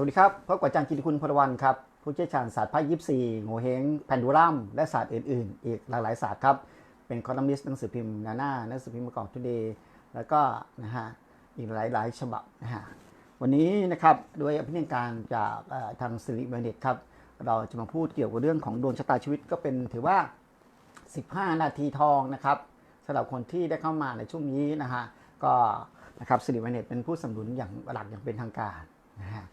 วัสดีครับ พบกับอาจารย์กิติคุณพลวันครับ ผู้เชี่ยวชาญศาสตร์ไพ่ยิปซีโงเฮงแพนดูรัม และศาสตร์อื่นๆ อีกหลากหลายศาสตร์ครับ เป็นคอลัมนิสต์หนังสือพิมพ์นาหน้าหนังสือพิมพ์ประกอบทุเดย์แล้วก็นะฮะอีกหลายๆ ฉบับนะฮะวันนี้นะครับด้วยอภินิการจากทางสิริเบเนตครับ เราจะมาพูดเกี่ยวกับเรื่องของดวงชะตาชีวิตก็เป็นถือว่า 15 นาทีทองนะครับสำหรับคนที่ได้เข้ามาในช่วงนี้นะฮะก็นะครับสิริวัเนตเป็นผู้สนับสนุนอย่างหลักอย่างเป็นทางการนะฮะ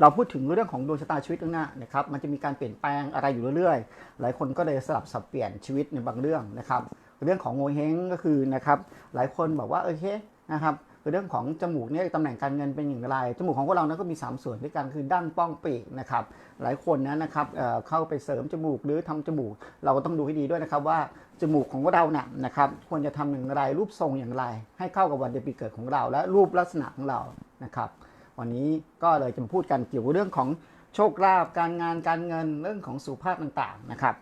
เราพูดถึงเรื่องของดวงชะตาชีวิตข้างหน้านะครับมันจะมีการเปลี่ยนแปลงอะไรอยู่เรื่อยๆ หลายคนก็เลยสลับสับเปลี่ยนชีวิตในบางเรื่องนะครับ เรื่องของโงเฮงก็คือนะครับหลายคนบอกว่าโอเคนะครับเรื่องของจมูกเนี่ยตำแหน่งการเงินเป็นอย่างไร จมูกของพวกเรานั้นก็มี 3 ส่วนด้วยกันคือด้านป้องปีกนะครับ หลายคนนะนะครับเเข้าไปเสริมจมูกหรือทำจมูก เราก็ต้องดูให้ดีด้วยนะครับว่าจมูกของเราน่ะนะครับควรจะทำอย่างไรรูปทรงอย่างไร ให้เข้ากับวันเดือนปีเกิดของเรา และรูปลักษณะของเรานะครับ วันนี้ก็เลยจะมาพูดกันเกี่ยวกับเรื่องของโชคลาภการงานการเงินเรื่องของสุขภาพต่างๆนะครับ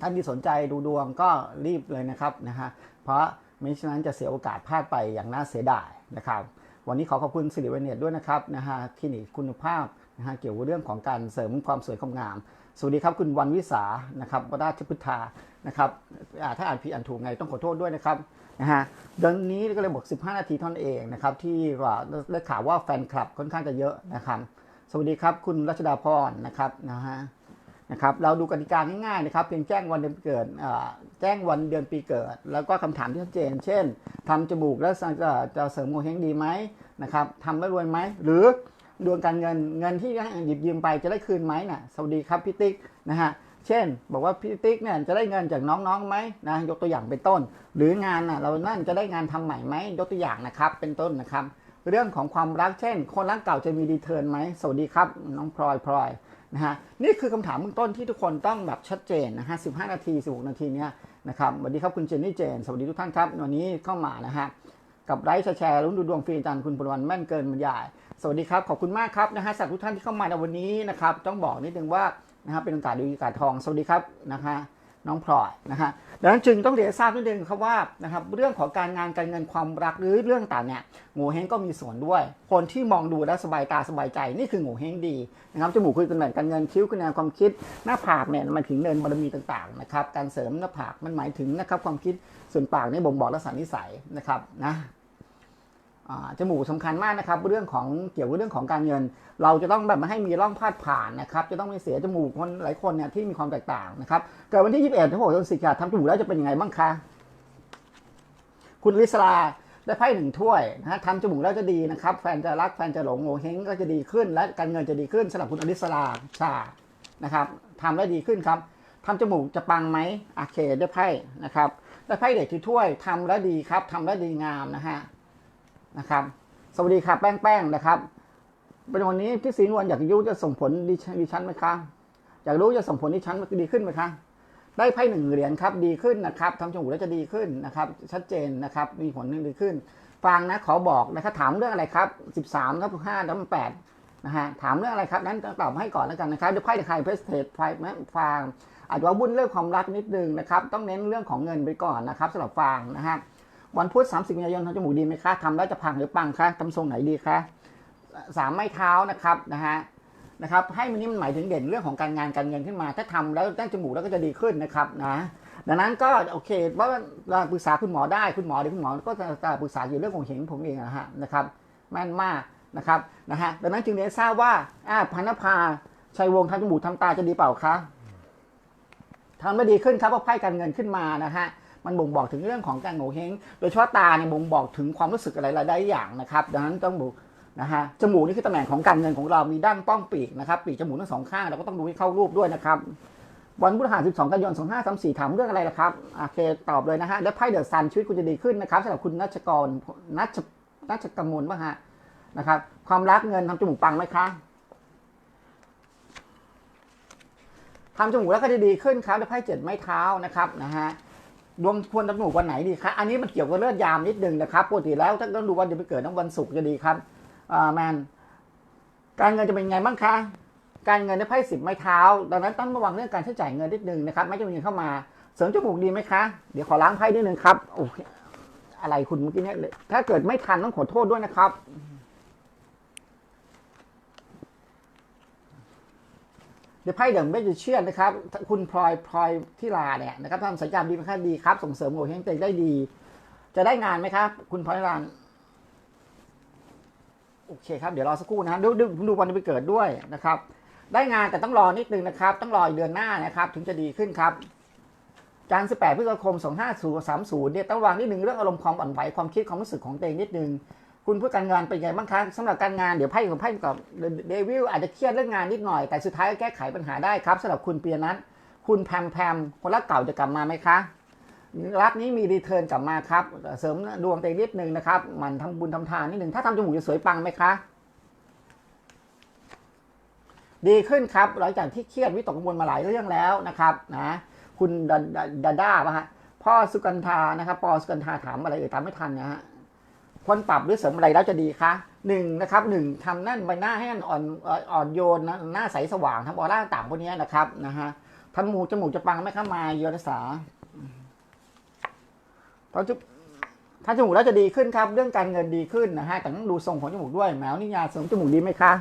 ท่านที่สนใจดูดวงก็รีบเลยนะครับนะฮะเพราะไม่ฉะนั้นจะเสียโอกาสพลาดไปอย่างน่าเสียดายนะครับ วันนี้ขอขอบคุณสิริเวเนตด้วยนะครับนะฮะคลินิกคุณภาพนะฮะเกี่ยวกับเรื่องของการเสริมความสวยความงาม สวัสดีครับคุณวันวิสานะครับวราชพุทธานะครับถ้าอ่านผิดอ่านถูกไงต้องขอโทษด้วยนะครับนะฮะดือนนี้ก็เลยบอก 15 นาทีท่านเองนะครับที่ว่าได้ข่าวว่าแฟนคลับค่อนข้างจะเยอะนะครับสวัสดีครับคุณรัชดาพรนะครับนะฮะนะครับเราดูกติกาง่ายๆนะครับเพียงแจ้งวันเดือนเกิดแจ้งวันเดือนปีเกิด แล้วก็คำถามที่ชัดเจน เช่นทำจมูกแล้วจะจะเสริมโงเฮงดีไหมนะครับทำแล้วรวยไหมหรือ ดวงการเงินเงินที่หยิบยืมไปจะได้คืนไหมน่ะสวัสดีครับพี่ติ๊กนะฮะเช่น บอกว่าพี่ติ๊กเนี่ยจะได้เงินจากน้องๆไหมนะยกตัวอย่างเป็นต้น หรืองานน่ะเรานั่นจะได้งานทำใหม่ไหมยกตัวอย่างนะครับเป็นต้นนะครับ เรื่องของความรักเช่น คนรักเก่าจะมีดีเทิร์นไหมสวัสดีครับน้องพลอยพลอยนะฮะนี่คือคำถามเบื้องต้นที่ทุกคนต้องแบบชัดเจนนะฮะ15นาที 16 นาทีเนี้ยนะครับสวัสดีครับคุณเจนนี่เจน สวัสดีทุกท่านครับ วันนี้เข้ามานะฮะ กับไลฟ์แชร์ลุ้นดูดวงฟรีอาจารย์คุณปรวันแม่นเกินบรรยาย สวัสดีครับ ขอบคุณมากครับนะฮะสำหรับทุกท่านที่เข้ามาในวันนี้นะครับ ต้องบอกนิดนึงว่านะฮะเป็นโอกาสดีโอกาสทอง สวัสดีครับนะฮะ น้องพลอยนะฮะดังนั้นจึงต้องเรียนทราบนิดนึงครับว่านะครับเรื่องของการงานการเงินความรักหรือเรื่องต่างเนี่ยโง่เฮงก็มีส่วนด้วย คนที่มองดูแล้วสบายตาสบายใจนี่คือโง่เฮงดีนะครับจมูกคือตำแหน่งการเงินคิ้วคือแนวความคิดหน้าผากเนี่ยมันถึงเนินบารมีต่างๆนะครับการเสริมหน้าผากมันหมายถึงนะครับความคิดส่วนปากนี่บ่งบอกลักษณะนิสัยนะครับนะ จมูกสำคัญมากนะครับ เรื่องของเกี่ยวกับเรื่องของการเงิน เราจะต้องแบบไม่ให้มีร่องพาดผ่านนะครับ จะต้องไม่เสียจมูกคนหลายคนเนี่ยที่มีความแตกต่างนะครับ เกิดวันที่ 21ถึง6เดือนสิงหาทำจมูกแล้วจะเป็นยังไงบ้างคะ คุณลิศลาได้ไพ่หนึ่งถ้วยนะฮะทำจมูกแล้วจะดีนะครับ แฟนจะรักแฟนจะหลงโงเฮงก็จะดีขึ้น และการเงินจะดีขึ้นสำหรับคุณอลิศลาชานะครับทำแล้วดีขึ้นครับทำจมูกจะปังไหมโอเคได้ไพ่นะครับได้ไพ่เด็กที่ถ้วยทำแล้วดีครับทำแล้วดีงามนะฮะ นะครับ สวัสดีครับแป้งแป้งนะครับเป็นวันนี้ที่สีนวลอยากรู้จะส่งผลดิฉันดิฉันไหมคะอยากรู้จะส่งผลดิฉันดีขึ้นไหมคะได้ไพ่หนึ่งเหรียญครับดีขึ้นนะครับทำจมูกแล้วจะดีขึ้นนะครับ ชัดเจนนะครับ มีผลดีขึ้น ฟังนะขอบอกนะครับถามเรื่องอะไรครับสิบสามครับห้าแล้วแปดนะฮะถามเรื่องอะไรครับนั้นตอบให้ก่อนแล้วกันนะครับเดี๋ยวไพ่จะใครเพสเทสไพ่แม่ฟางอาจจะว่าบุญเรื่องความรักนิดนึงนะครับ ต้องเน้นเรื่องของเงินไปก่อนนะครับสำหรับฟางนะฮะ วันพุธ30กันายนทำจมูกดีไหมคะทำแล้วจะพังหรือปังคะทำทรงไหนดีคะสามไม้เท้านะครับนะฮะนะครับให้มันนี่มันหมายถึงเด่นเรื่องของการงานการเงินขึ้นมา ถ้าทำแล้วตั้งจมูกแล้วก็จะดีขึ้นนะครับนะดังนั้นก็โอเคว่าเราปรึกษาคุณหมอได้คุณหมอเดี๋ยวคุณหมอก็จะปรึกษาอยู่เรื่องของเห็นผมเองนะฮะนะครับแม่นมากนะครับนะฮะดังนั้นจึงเรียนทราบว่าอ่าพันธภาชัยวงศ์ทำจมูกทำตาจะดีเปล่าคะทำไม่ดีขึ้นครับเพราะไพ่การเงินขึ้นมานะฮะ มันบ่งบอกถึงเรื่องของการโงเฮงโดยเฉพาะตาเนี่ยบ่งบอกถึงความรู้สึกอะไรหลายๆอย่างนะครับ ดังนั้นต้องดูนะฮะจมูกนี่คือตำแหน่งของการเงินของเรามีด้านป้องปีกนะครับปีกจมูกทั้งสองข้างเราก็ต้องดูให้เข้ารูปด้วยนะครับวันพฤหัส12 กันยายน2534 ถามเรื่องอะไรล่ะครับโอเคตอบเลยนะฮะ แล้วไพ่เดอะซันชีวิตคุณจะดีขึ้นนะครับสำหรับคุณนัชกรนัชนัชกมลป่ะฮะนะครับ ความรักเงินทำจมูกปังไหมคะทำจมูกแล้วก็จะดีขึ้นครับด้วยไพ่เจ็ดไม้เท้านะครับนะฮะ ดวงควรจมูกวันไหนดีคะอันนี้มันเกี่ยวกับเลือดยามนิดนึงนะครับปกติแล้วถ้าต้องดูวันเดือนปีเกิดต้องวันศุกร์จะดีครับอ่าแมนการเงินจะเป็นไงบ้างคะการเงินได้ไพ่สิบไม้เท้า ดังนั้นต้องระวังเรื่องการใช้จ่ายเงินนิดนึงนะครับไม่จะมีเงินเข้ามาเสริมจมูกดีไหมคะ เดี๋ยวขอล้างไพ่นิดนึงครับโอเคอะไรคุณเมื่อกี้เนี่ยถ้าเกิดไม่ทันต้องขอโทษด้วยนะครับ The ไพ่เดอะเมจิเชียนนะครับ คุณพลอยพลอยที่ลาเนี่ยนะครับทำสัญญาณดีไหมครับดีครับ ส่งเสริมโงเฮงเตได้ดี จะได้งานไหมครับ คุณพลอยลานโอเคครับ เดี๋ยวรอสักครู่นะครับดูดูดูวันไปเกิดด้วยนะครับ ได้งานแต่ต้องรอนิดนึงนะครับ ต้องรออีเดือนหน้านะครับ ถึงจะดีขึ้นครับจันทร์18พฤษภาคม 2530เนี่ยต้องวางนิดนึงเรื่องอารมณ์ความอ่อนไหวความคิดความรู้สึกของตัวเองนิดนึง คุณผู้การงานเป็นไงบ้างคะสำหรับการงานเดี๋ยวไพ่ของไพ่กับเดวิลอาจจะเครียดเรื่องงานนิดหน่อย แต่สุดท้ายก็แก้ไขปัญหาได้ครับสำหรับคุณเปียนัทคุณแพมแพมคนรักเก่าจะกลับมาไหมคะรักนี้มีรีเทิร์นกลับมาครับ เสริมดวงตัวเองนิดนึงนะครับมันทำบุญทำทานนิดหนึ่งถ้าทำจมูกจะสวยปังไหมคะ ดีขึ้นครับ หลังจากที่เครียดวิตกกังวลมาหลายเรื่องแล้วนะครับนะคุณดาด้าป่ะฮะพ่อสุกันทานะครับปอสุกันทาถามอะไรเอ่ยตามไม่ทันนะฮะ ควรปรับหรือเสริมอะไรแล้วจะดีคะหนึ่งนะครับหนึ่งทำนั่นใบหน้าให้มันอ่อนอ่อนอ่อนโยนนะหน้าใสสว่างทำออร่าต่างพวกนี้นะครับนะฮะทำหมูจมูกจะปังไหมครับมาเยอรสาตอนจุถ้าจมูกแล้วจะดีขึ้นครับ เรื่องการเงินดีขึ้นนะฮะแต่ต้องดูทรงของจมูกด้วยแมวนิยาเสริมจมูกดีไหมคะ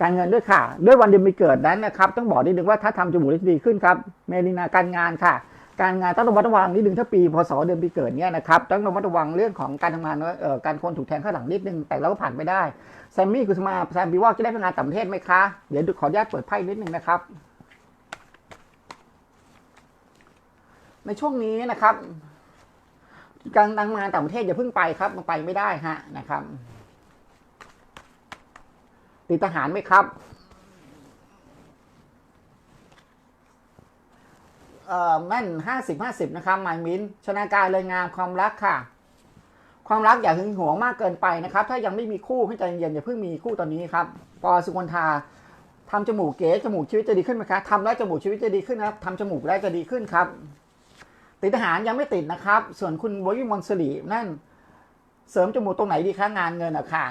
การเงินด้วยค่ะ ด้วยวันเดือนปีเกิดนั้นนะครับ ต้องบอกนิดนึงว่าถ้าทำจมูกได้ดีขึ้นครับเมลินาการงานค่ะ การงานต้องระมัดระวังนิดนึงถ้าปีพศเดือนปีเกิดเนี่ยนะครับต้องระมัดระวังเรื่องของการทำงานการคนถูกแทงข้างหลังนิดนึงแต่เราก็ผ่านไปได้แซมมี่กุสมาแซมบีว่าจะได้ไปงานต่างประเทศไหมคะเดี๋ยวขออนุญาตเปิดไพ่นิดนึงนะครับ ในช่วงนี้นะครับ การทำงานต่างประเทศอย่าเพิ่งไปครับมันไปไม่ได้ฮะนะครับ ติดทหารไหมครับ เอ่อ แม่นห้าสิบห้าสิบนะครับหมายมินชนะการเลยงามความรักค่ะ ความรักอย่าหึงหวงมากเกินไปนะครับ ถ้ายังไม่มีคู่ให้ใจเย็นอย่าเพิ่งมีคู่ตอนนี้ครับปอสุกนทาทำจมูกเก๋จมูกชีวิตจะดีขึ้นไหมครับทำแล้วจมูกชีวิตจะดีขึ้นนะครับทำจมูกแล้วจะดีขึ้นครับ ติดทหารยังไม่ติดนะครับ ส่วนคุณววิมลสลีนั่น เสริมจมูกตรงไหนดีคะงานเงินอะค่ะ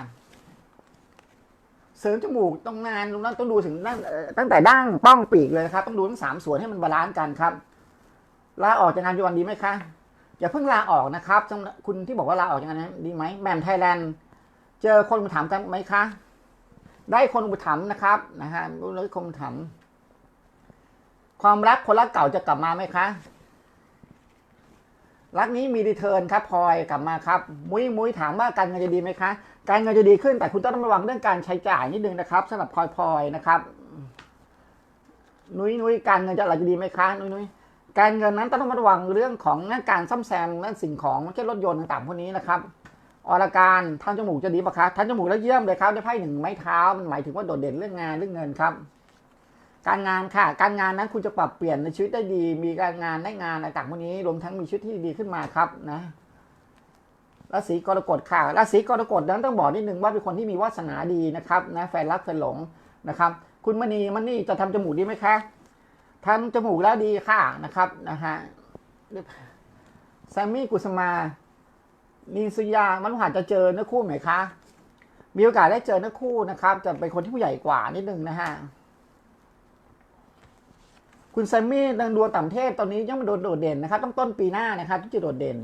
เสริมจมูกตรงงานตรงนั้นต้องดูถึงนั่นตั้งแต่ดั้งป้องปีกเลยครับ ต้องดูทั้งสามส่วนให้มันบาลานซ์กันครับลาออกจากงานจจุบันดีไหมคะอย่าเพิ่งลาออกนะครับคุณที่บอกว่าลาออกจากงานนั้ดีไหมแหม่มไทยแลนด์เจอคนอุปถัมกันไหมคะได้คนอุปถัมภ์นะครับนะฮะรู้เลยคนอุปถัมภ์ความรักคนรักเก่าจะกลับมาไหมคะ รักนี้มีรีเทิร์นครับพลอยกลับมาครับ มุ้ยมุ้ยถามว่าการเงินจะดีไหมคะ การเงินจะดีขึ้นแต่คุณต้องระวังเรื่องการใช้จ่ายนิดนึงนะครับสำหรับพลอยพลอยนะครับ นุ้ยนุ้ยการเงินจะอะไรจะดีไหมคะนุ้ยนุ้ยการเงินนั้นต้องระวังเรื่องของงานการซ่อมแซมนั่นสิ่งของไม่ใช่รถยนต์ต่างๆพวกนี้นะครับอรการทำจมูกจะดีปะคะทำจมูกแล้วเยี่ยมเลยครับได้ไพ่หนึ่งไม้เท้ามันหมายถึงว่าโดดเด่นเรื่องงานเรื่องเงินครับ การงานค่ะ การงานนั้นคุณจะปรับเปลี่ยนในชีวิตได้ดี มีการงานได้งานอะไรต่างพวกนี้ รวมทั้งมีชีวิตที่ดีขึ้นมาครับนะ ราศีกรกฎค่ะ ราศีกรกฎนั้นต้องบอกนิดนึงว่าเป็นคนที่มีวาสนาดีนะครับนะแฟนรักแฟนหลงนะครับ คุณมณีมันนี่จะทำจมูกดีไหมคะทำจมูกแล้วดีค่ะนะครับนะฮะแซมมี่กุสมานินสุยามันอาจจะเจอเนื้อคู่ไหมคะ มีโอกาสได้เจอเนื้อคู่นะครับ จะเป็นคนที่ผู้ใหญ่กว่านิดนึงนะฮะคุณแซมมี่ดังดวงต่างเทศตอนนี้ยังไม่โดดโดดเด่นนะครับ ต้องต้นปีหน้านะครับที่จะโดดเด่น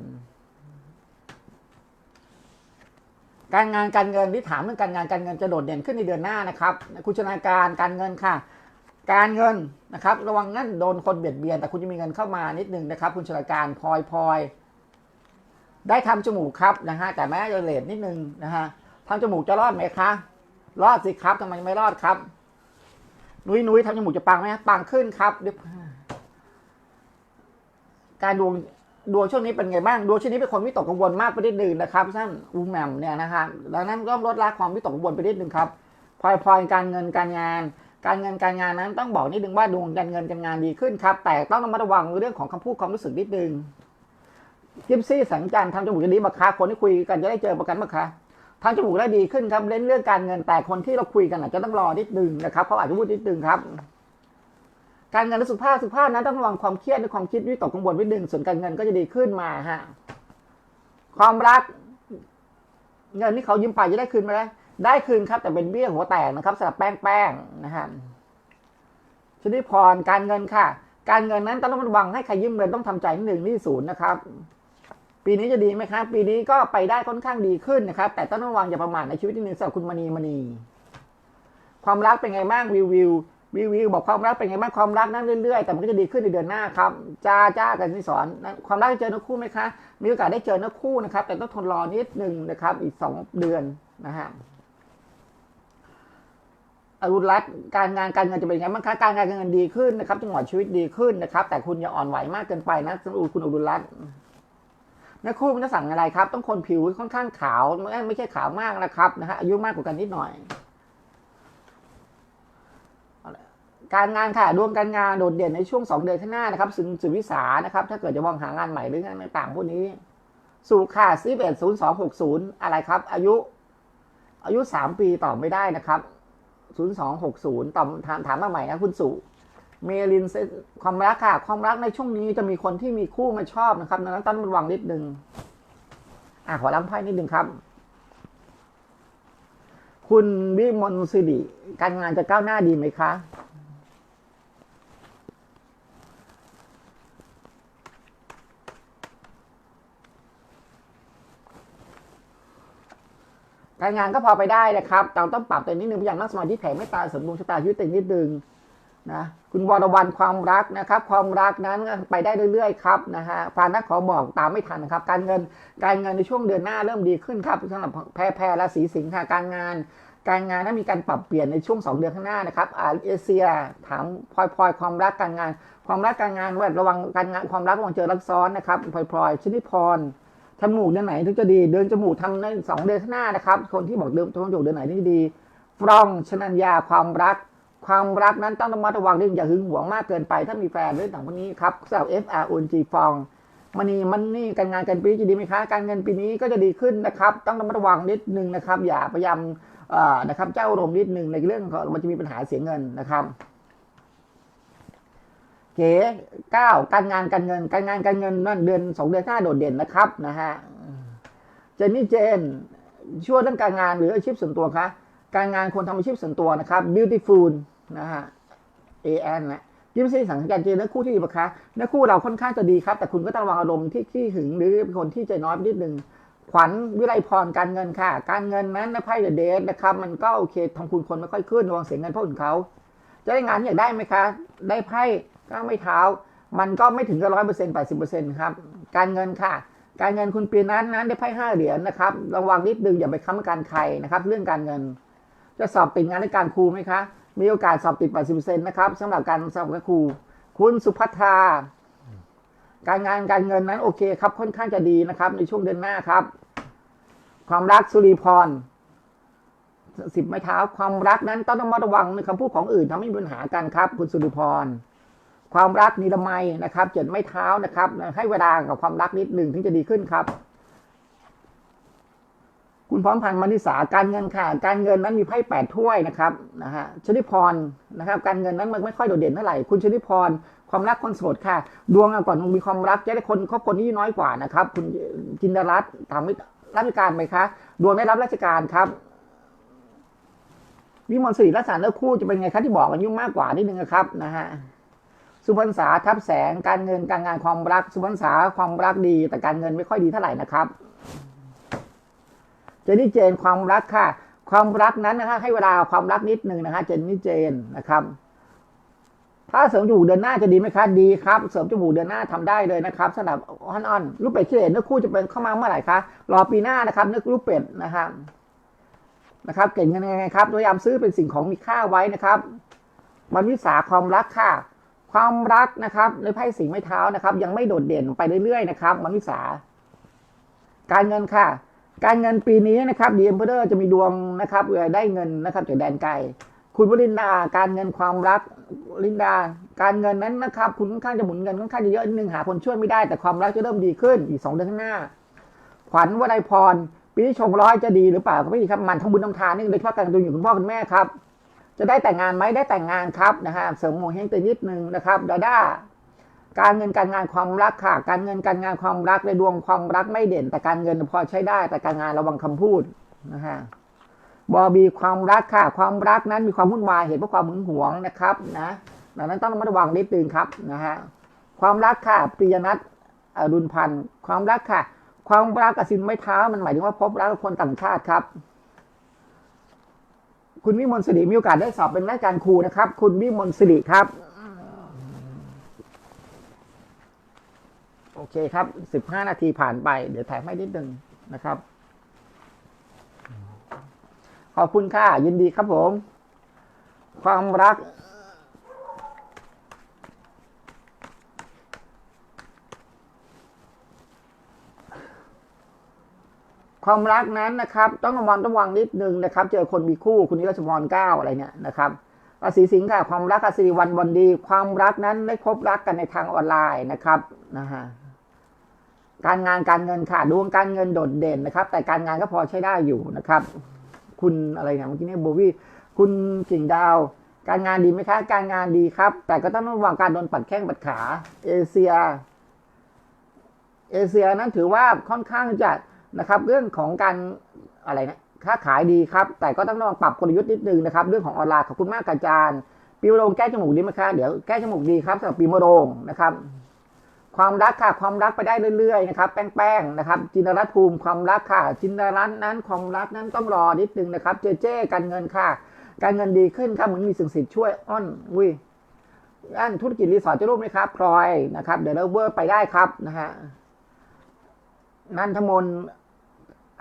การงานการเงินที่ถามเรื่องการงานการเงินจะโดดเด่นขึ้นในเดือนหน้านะครับคุณชนาการการเงินค่ะ การเงินนะครับ ระวังนั่นโดนคนเบียดเบียน แต่คุณจะมีเงินเข้ามานิดนึงนะครับ คุณชนาการพลอยพลอยได้ทำจมูกครับนะฮะแต่แม้จะเลทนิดนึงนะฮะทำจมูกจะรอดไหมคะรอดสิครับทำไมไม่รอดครับ นุ้ยนุ้ยทำจมูกจะปังไหมปังขึ้นครับ การดวง ดวงช่วงนี้เป็นไงบ้างดวงช่วงนี้เป็นคนวิตกกังวลมากไปนิดนึงนะครับท่านอูแมมเนี่ยนะฮะดังนั้นก็ลดละความวิตกกังวลไปนิดนึงครับพลอยพลอยการเงินการงาน การเงินการงานนั้นต้องบอกนิดนึงว่าดวงการเงินการงานดีขึ้นครับ แต่ต้องระมัดระวังเรื่องของคำพูดความรู้สึกนิดนึงยิปซี่แสงจันทร์ทำจมูกจะดีบักคะคนที่คุยกันจะได้เจอประกันบักคะทำจมูกได้ดีขึ้นครับเล่นเรื่องการเงินแต่คนที่เราคุยกันอาจจะต้องรอนิดนึงนะครับเขาอาจจะพูดนิดนึงครับ การเงินและสุขภาพสุขภาพนั้นต้องระวังความเครียดในความคิดวิตกกังวลนิดึงส่วนการเงินก็จะดีขึ้นมาฮะความรัก เงินที่เขายืมไปจะได้คืนไหมได้คืนครับ แต่เป็นเบี้ยหัวแตกนะครับสำหรับแป้งแป้งนะฮะชนิดพรการเงินค่ะ การเงินนั้นต้องระวังให้ใครยืมเงินต้องทำใจนิดหนึ่งนี่ศูนย์นะครับ ปีนี้จะดีไหมครับปีนี้ก็ไปได้ค่อนข้างดีขึ้นนะครับ แต่ต้องระวังอย่าประมาทในชีวิตนิดนึงสำหรับคุณมณีมณี ความรักเป็นไงบ้างวิววิว วิววิวบอกความรักเป็นไงบ้างความรักนั้นเรื่อยๆ แต่มันก็จะดีขึ้นในเดือนหน้าครับจ้าจ้ากันที่สอนความรักจะเจอเนื้อคู่ไหมคะมีโอกาสได้เจอเนื้อคู่นะครับ แต่ต้องทนรอนิดนึงนะครับ อีกสองเดือนนะฮะอรุณรัตการงานการเงินจะเป็นยังไงบ้างคะการงานการเงินดีขึ้นนะครับจังหวะชีวิตดีขึ้นนะครับ แต่คุณอย่าอ่อนไหวมากเกินไปนะคุณอรุณรัตน์เนื้อคู่มันจะสั่งอะไรครับ ต้องคนผิวค่อนข้างขาวไม่ไม่ใช่ขาวมากนะครับนะฮะอายุมากกว่ากันนิดหน่อย การงานค่ะดวงการงานโดดเด่นในช่วงสองเดือนข้างหน้านะครับสึงสุวิสานะครับ ถ้าเกิดจะมองหางานใหม่หรืองานต่างๆพวกนี้ สู่ค่ะซีเอ็ดศูนย์สองหกศูนย์อะไรครับ อายุ อายุสามปีต่อไม่ได้นะครับศูนย์สองหกศูนย์ตอบถามถามมาใหม่นะคุณสุเมลินความรักค่ะ ความรักในช่วงนี้จะมีคนที่มีคู่มาชอบนะครับดังนั้นต้องระวังนิดนึงอะขอรับไพ่นิดนึงครับคุณวิมลสิริการงานจะก้าวหน้าดีไหมคะ การงานก็พอไปได้นะครับแต่ต้องปรับตัวนิดนึงพยายามนั่งสมาธิแผ่เมตตาเสริมดวงชะตาชีวิตตัวเองนิดนึงนะคุณวรวันความรักนะครับ ความรักนั้นไปได้เรื่อยๆครับนะฮะฟานักขอบอกตามไม่ทันนะครับ การเงินการเงินในช่วงเดือนหน้าเริ่มดีขึ้นครับสำหรับแพรแพรราศีสิงค์ค่ะการงาน การงานนั้นมีการปรับเปลี่ยนในช่วง 2 เดือนข้างหน้านะครับอาเอเชียถามพลอยพลอยความรักการงาน ความรักการงานว่าระวังการงานความรักระวังเจอรักซ้อนนะครับพลอยพลอยชนิพร ทำจมูกเดือนไหนถึงจะดี เดินจมูกทำในสองเดือนข้างหน้านะครับ คนที่บอกเดินทำจมูกเดือนไหนที่ดี ฟรองชนัญญาความรัก ความรักนั้นต้องระมัดระวังเรื่องอย่าหึงหวงมากเกินไป ถ้ามีแฟนเรื่องต่างพวกนี้ครับสำหรับ F R O N G ฟองมันนี่มันนี่การงานการปีนี้จะดีไหมคะ การเงินปีนี้ก็จะดีขึ้นนะครับ ต้องระมัดระวังนิดนึงนะครับ อย่าพยายามนะครับเจ้าอารมณ์นิดนึงในเรื่องของมันจะมีปัญหาเสียเงินนะครับ เก๋เก้าการงานการเงิน การงานการเงินนั่นเดือนสองเดือนหน้าโดดเด่นนะครับนะฮะเจนนี่เจนช่วยเรื่องการงานหรืออาชีพส่วนตัวคะการงานควรทำอาชีพส่วนตัวนะครับ beautiful นะฮะ an นะยิ้มซีสังกัดเจนเนื้อคู่ที่ดีปะคะเนื้อคู่เราค่อนข้างจะดีครับ แต่คุณก็ต้องระวังอารมณ์ที่ที่หึงหรือเป็นคนที่ใจน้อยไปนิดนึงขวัญวิไลพรการเงินค่ะ การเงินนั้นนะไพ่เดอะเดทนะครับ มันก็โอเคทางคุณคนไม่ค่อยขึ้นระวังเสียเงินเพราะอื่นเขาจะได้งานที่อยากได้ไหมคะ ได้ไพ่ ก็ไม่เท้า มันก็ไม่ถึงกับร้อยเปอร์เซ็นต์แปดสิบเปอร์เซ็นต์ครับ การเงินค่ะ การเงินคุณปีนั้นนั้นได้ไพ่ห้าเหรียญนะครับ ระวังนิดนึงอย่าไปค้ำกันใครนะครับ เรื่องการเงิน จะสอบติดงานในการครูไหมคะ มีโอกาสสอบติดแปดสิบเปอร์เซ็นต์นะครับสำหรับการสอบกับครู คุณสุภัทราการงานการเงินนั้นโอเคครับค่อนข้างจะดีนะครับ ในช่วงเดือนหน้าครับ ความรักสุริพรสิบไม้เท้าความรักนั้นต้องระมัดระวังในคำพูดของอื่นทำให้มีปัญหากันครับ คุณสุริพร ความรักนิรมัยนะครับเจ็ดไม้เท้านะครับ ให้เวลากับความรักนิดหนึ่งถึงจะดีขึ้นครับ คุณพร้อมพันธ์มณิสาการเงินค่ะ การเงินนั้นมีไพ่แปดถ้วยนะครับนะฮะชนิพรนะครับ การเงินนั้นมันไม่ค่อยโดดเด่นเท่าไหร่คุณชนิพรความรักคนโสดค่ะ ดวงอะก่อนมีความรักจะได้คนครอบคนที่น้อยกว่านะครับ คุณจินดารัตน์ทำให้ราชการไหมคะดวงได้รับราชการครับวิมลสิริรักษาเนื้อคู่จะเป็นไงครับที่บอกอายุมากกว่านิดนึงนะครับนะฮะ สุพรรษาทับแสงการเงินการงานความรัก สุพรรษาความรักดี แต่การเงินไม่ค่อยดีเท่าไหร่นะครับเจนนี่เจนความรักค่ะ ความรักนั้นนะฮะให้เวลาความรักนิดหนึ่งนะฮะเจนนี่เจนนะครับ ถ้าเสริมจมูกเดือนหน้าจะดีไหมคะดีครับ เสริมจมูกเดือนหน้าทำได้เลยนะครับสำหรับออนออนลูกเป็ดขี้เหร่เนื้อคู่จะเป็นเข้ามาเมื่อไหร่คะรอปีหน้านะครับเนื้อลูกเป็ดนะครับนะครับ เก่งกันยังไงครับพยายามซื้อเป็นสิ่งของมีค่าไว้นะครับมันวิสาความรักค่ะ ความรักนะครับในไพ่สีไม้เท้านะครับ ยังไม่โดดเด่นไปเรื่อยๆนะครับมันวิสา การเงินค่ะ การเงินปีนี้นะครับดีเอ็มเพอร์จะมีดวงนะครับได้เงินนะครับจากแดนไกลคุณวรินดาการเงินความรักลินดา การเงินนั้นนะครับ คุณค่อนข้างจะหมุนเงินค่อนข้างจะเยอะนิดนึงหาคนช่วยไม่ได้แต่ความรักจะเริ่มดีขึ้นอีกสองเดือนข้างหน้า ขวัญวลัยพรปีนี้ชงร้อยจะดีหรือเปล่าก็ไม่ดีครับมันทั้งบุญทั้งทานนี่โดยเฉพาะการดูอยู่คุณพ่อคุณแม่ครับ จะได้แต่งงานไหมได้แต่งงานครับนะฮะเสริมโมเฮงตัวนิดนึงนะครับดาด้าการเงินการงานความรักค่ะ การเงินการงานความรักในดวงความรักไม่เด่น แต่การเงินพอใช้ได้ แต่การงานระวังคำพูดนะฮะบอบีความรักค่ะ ความรักนั้นมีความวุ่นวายเหตุเพราะความหึงหวงนะครับนะดังนั้นต้องระมัดระวังนิดนึงครับนะฮะความรักค่ะปริยนัทอรุณพันธ์ความรักค่ะ ความรักกับสินไม้เท้ามันหมายถึงว่าพบรักกับคนต่างชาติครับ คุณวิมลสิริมีโอกาสได้สอบเป็นอาจารย์ครูนะครับ คุณวิมลสิริครับ โอเคครับสิบห้านาทีผ่านไป เดี๋ยวถ่ายให้นิดนึงนะครับ ขอบคุณค่ะยินดีครับผม ความรัก ความรักนั้นนะครับ ต้องระวังต้องระวังนิดนึงนะครับ เจอคนมีคู่คุณนิรัชพรเก้าอะไรเนี่ยนะครับราศีสิงห์ค่ะความรักกับสิริวันวันดี ความรักนั้นได้พบรักกันในทางออนไลน์นะครับนะฮะการงานการเงินค่ะดวงการเงินโดดเด่นนะครับ แต่การงานก็พอใช้ได้อยู่นะครับ คุณอะไรเนี่ยเมื่อกี้เนี่ยโบวี่คุณกิ่งดาว การงานดีไหมคะ การงานดีครับ แต่ก็ต้องระวังการโดนปัดแข้งปัดขา เอเชีย เอเชียนั้นถือว่าค่อนข้างจะ นะครับ เรื่องของการอะไรนะค้าขายดีครับ แต่ก็ต้องระวังปรับกลยุทธ์นิดนึงนะครับ เรื่องของออนไลน์ขอบคุณมากอาจารย์ปีมะโรงแก้จมูกดีไหมคะเดี๋ยวแก้จมูกดีครับสำหรับปีมะโรงนะครับ ความรักค่ะความรักไปได้เรื่อยๆนะครับ แป้งๆนะครับ จินรัตภูมิความรักค่ะจินรัตน์นั้นความรักนั้นต้องรอนิดนึงนะครับ เจเจการเงินค่ะ การเงินดีขึ้นครับเหมือนมีสิ่งศักดิ์ช่วยอ้อนอุ้ยอันธุรกิจรีสอร์ทจะรูปไหมครับพลอยนะครับเดี๋ยวเราเวอร์ไปได้ครับนะฮะนันทมน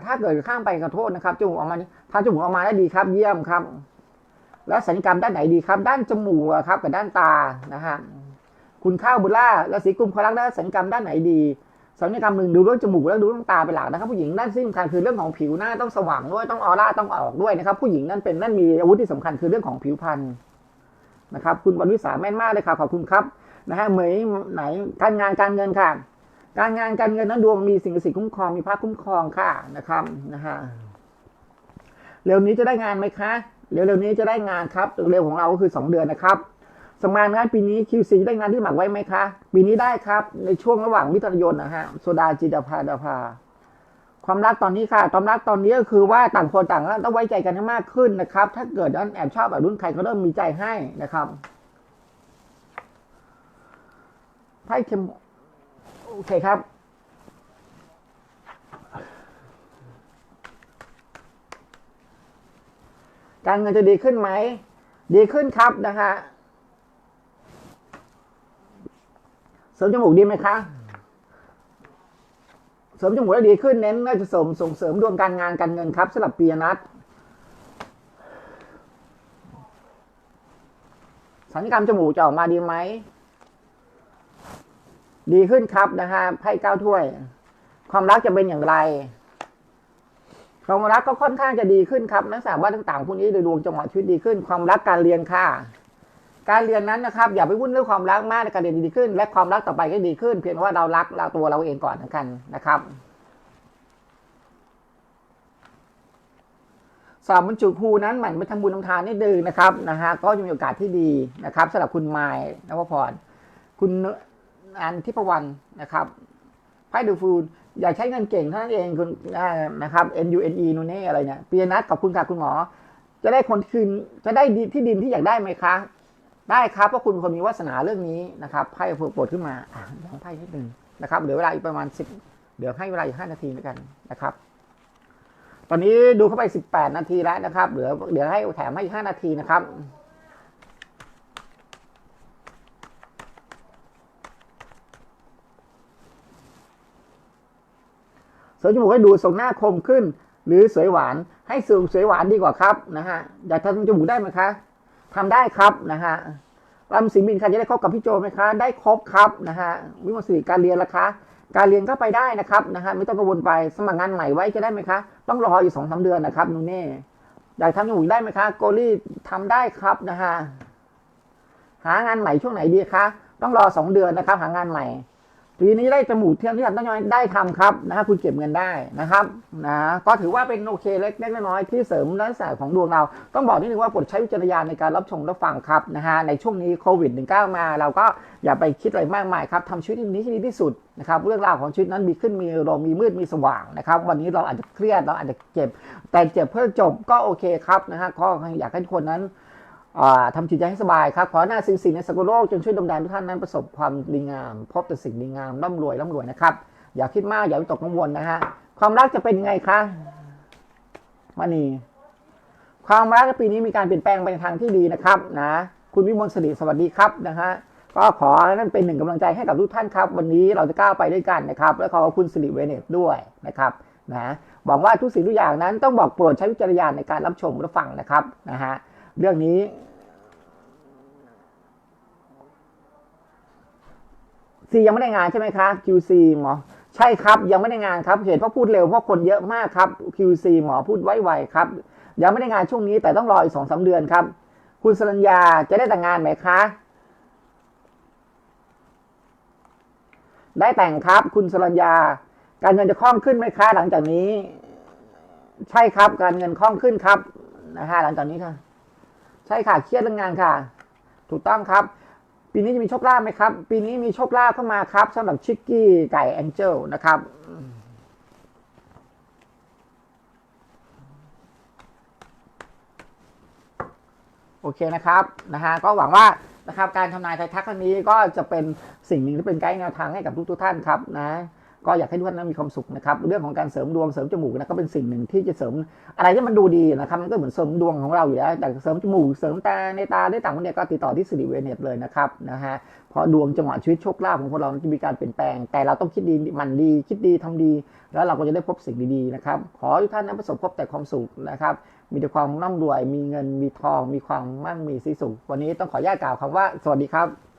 ถ้าเกิดข้ามไปขอโทษนะครับจมูกออกมานี่ถ้าจมูกออกมาได้ดีครับ เยี่ยมครับ แล้วสัญญกรรมด้านไหนดีครับ ด้านจมูกครับกับด้านตานะฮะคุณข้าวบุล่าแล้วสีกุมความรักด้านสัญญกรรมด้านไหนดีสัญญกรรมหนึ่งดูเรื่องจมูกแล้วดูเรื่องตาเป็นหลักนะครับ ผู้หญิงด้านที่สำคัญคือเรื่องของผิวหน้าต้องสว่างด้วยต้องออร่าต้องออกด้วยนะครับ ผู้หญิงนั่นเป็นนั่นมีอาวุธที่สำคัญคือเรื่องของผิวพรรณนะครับ คุณบรรวิสาแม่นมากเลยค่ะขอบคุณครับนะฮะเหมยไหนการงานการเงินค่ะ การงานการเงินนั้นดวงมีสิ่งศักดิ์สิทธิ์คุ้มครองมีพระคุ้มครองค่ะนะครับนะฮะเร็วนี้จะได้งานไหมคะเร็วๆนี้จะได้งานครับเร็วของเราก็คือ 2 เดือนนะครับสมานงานปีนี้ QC ได้งานที่หมักไว้ไหมคะ ปีนี้ได้ครับ ในช่วงระหว่างมิถุนายนนะฮะโซดาจิดาภาดาภา ความรักตอนนี้ค่ะความรักตอนนี้ก็คือว่าต่างคนต่างต้องไว้ใจกันให้มากขึ้นนะครับ ถ้าเกิดนั้นแอบชอบแบบรุ่นใครก็เริ่มมีใจให้นะครับไพ่เข้ม โอเคครับ การเงินจะดีขึ้นไหม ดีขึ้นครับนะฮะเสริมจมูกดีไหมคะเสริมจมูกได้ดีขึ้นเน้นน่าจะส่งส่งเสริมดวงการงานการเงินครับสำหรับปีนัทสัญญกรรมจมูกจะออกมาดีไหม ดีขึ้นครับนะฮะไพ่เก้าถ้วย ความรักจะเป็นอย่างไร ความรักก็ค่อนข้างจะดีขึ้นครับ นักศึกษาว่าต่างๆพวกนี้โดยดวงจังหวะชีวิตดีขึ้น ความรักการเรียนค่ะ การเรียนนั้นนะครับ อย่าไปวุ่นเรื่องความรักมากในการเรียนดีขึ้น และความรักต่อไปก็ดีขึ้น เพียงว่าเรารักเราตัวเราเองก่อนกันนะครับสอบบรรจุครูนั้นหมั่นไปทำบุญทำทานนิดนึงนะครับนะฮะก็จะมีโอกาสที่ดีนะครับสำหรับคุณไม้นวพร คุณ อันทิพวรรณนะครับไพ่ดูฟูนอย่าใช้เงินเก่งเท่านั้นเองคุณนะครับ N U N E นูเน่อะไรเนี่ยปีนัทขอบคุณค่ะคุณหมอ จะได้คนคืนจะได้ที่ดินที่อยากได้ไหมคะ ได้ครับเพราะคุณคนมีวาสนาเรื่องนี้นะครับไพ่โปรดขึ้นมาอะลองไพ่นิดนึงนะครับเหลือเวลาอีกประมาณสิบเดี๋ยวให้เวลาอีกห้านาทีแล้วกันนะครับ ตอนนี้ดูเข้าไปสิบแปดนาทีแล้วนะครับ เหลือเดี๋ยวให้แถมให้อีกห้านาทีนะครับ เสริมจมูกให้ดูทรงหน้าคมขึ้น หรือสวยหวานให้สูงสวยหวานดีกว่าครับนะฮะอยากทำจมูกได้ไหมคะทำได้ครับนะฮะรำสิงบินค่ะจะได้คบกับพี่โจไหมคะ ได้ครบครับนะฮะวิมลสิริการเรียนละคะการเรียนก็ไปได้นะครับนะฮะไม่ต้องกังวลไปสมัครงานใหม่ไว้จะได้ไหมคะ ต้องรออยู่สองสาเดือนนะครับนูเน่อยากทำจมูกได้ไหมคะ โกลี่ทำได้ครับนะฮะหางานใหม่ช่วงไหนดีคะต้องรอสองเดือนนะครับ หางานใหม่ ปีนี้ได้จมูกเทียมที่ทำต้องยอยได้ทำครับนะฮะคุณเก็บเงินได้นะครับนะก็ถือว่าเป็นโอเคเล็กเล็กน้อยที่เสริมลักษณะของดวงเรา ต้องบอกนิดนึงว่าโปรดใช้วิจารณญาณในการรับชมรับฟังครับนะฮะในช่วงนี้โควิด -19 มาเราก็อย่าไปคิดอะไรมากมายครับทำชีวิตนี้ที่ดีที่สุดนะครับเรื่องราวของชีวิตนั้นมีขึ้นมีลงมีมืดมีสว่างนะครับ วันนี้เราอาจจะเครียดเราอาจจะเจ็บ แต่เจ็บเพื่อจบก็โอเคครับนะฮะก็อยากให้ทุกคนนั้น ทำจิตใจให้สบายครับ ขอหน้าสิ่งสิ่งในสกุลโลกจงช่วยดลดาลทุกท่านนั้นประสบความดีงาม พบแต่สิ่งดีงามร่ำรวยร่ำรวยนะครับ อย่าคิดมากอย่าวิตกกังวลนะฮะความรักจะเป็นยังไงคะมานีคความรักปีนี้มีการเปลี่ยนแปลงไปในทางที่ดีนะครับนะคุณวิมลสิริสวัสดีครับนะฮะก็ขอนั่นเป็นหนึ่งกำลังใจให้กับทุกท่านครับ วันนี้เราจะก้าวไปด้วยกันนะครับ และขอขอบคุณสิริเวเนตด้วยนะครับนะหวังว่าทุกสิ่งทุกอย่างนั้นต้องบอกโปรดใช้วิจารณญาณในการรับชมรับฟังนะครับนะฮะ เรื่องนี้ ซียังไม่ได้งานใช่ไหมคะ QC หมอ ใช่ครับ ยังไม่ได้งานครับ เหตุเพราะพูดเร็วเพราะคนเยอะมากครับ QC หมอพูดไวๆครับ ยังไม่ได้งานช่วงนี้ แต่ต้องรออีกสองสาเดือนครับ คุณสรัญญาจะได้แต่งงานไหมคะ ได้แต่งครับ คุณสรัญญา การเงินจะคล่องขึ้นไหมคะ หลังจากนี้ ใช่ครับ การเงินคล่องขึ้นครับนะฮะหลังจากนี้ค่ะ ใช่ค่ะเครียดเรื่องงานค่ะ ถูกต้องครับ ปีนี้จะมีโชคลาภไหมครับ ปีนี้มีโชคลาภเข้ามาครับสำหรับชิกกี้ไก่แองเจิลนะครับโอเคนะครับนะฮะก็หวังว่านะครับการทำนายไทยทักครั้งนี้ก็จะเป็นสิ่งหนึ่งที่เป็นไกด์แนวทางให้กับทุกๆท่านครับนะ ก็อยากให้ทุกท่านนั้นมีความสุขนะครับ เรื่องของการเสริมดวงเสริมจมูกนะก็เป็นสิ่งหนึ่งที่จะเสริมอะไรที่มันดูดีนะครับมันก็เหมือนเสริมดวงของเราอยู่แล้วแต่เสริมจมูกเสริมตาในตาได้ต่างประเทศก็ติดต่อที่สิริเวเนตเลยนะครับนะฮะเพราะดวงจังหวะชีวิตโชคลาภของพวกเราจะมีการเปลี่ยนแปลง แต่เราต้องคิดดีมันดี คิดดีทำดี แล้วเราก็จะได้พบสิ่งดีๆนะครับขอให้ทุกท่านนั้นประสบพบแต่ความสุขนะครับมีแต่ความร่ำรวย มีเงินมีทอง มีความมั่งมีสีสุขวันนี้ต้องขออนุญาตกล่าวคำว่าสวัสดีครับ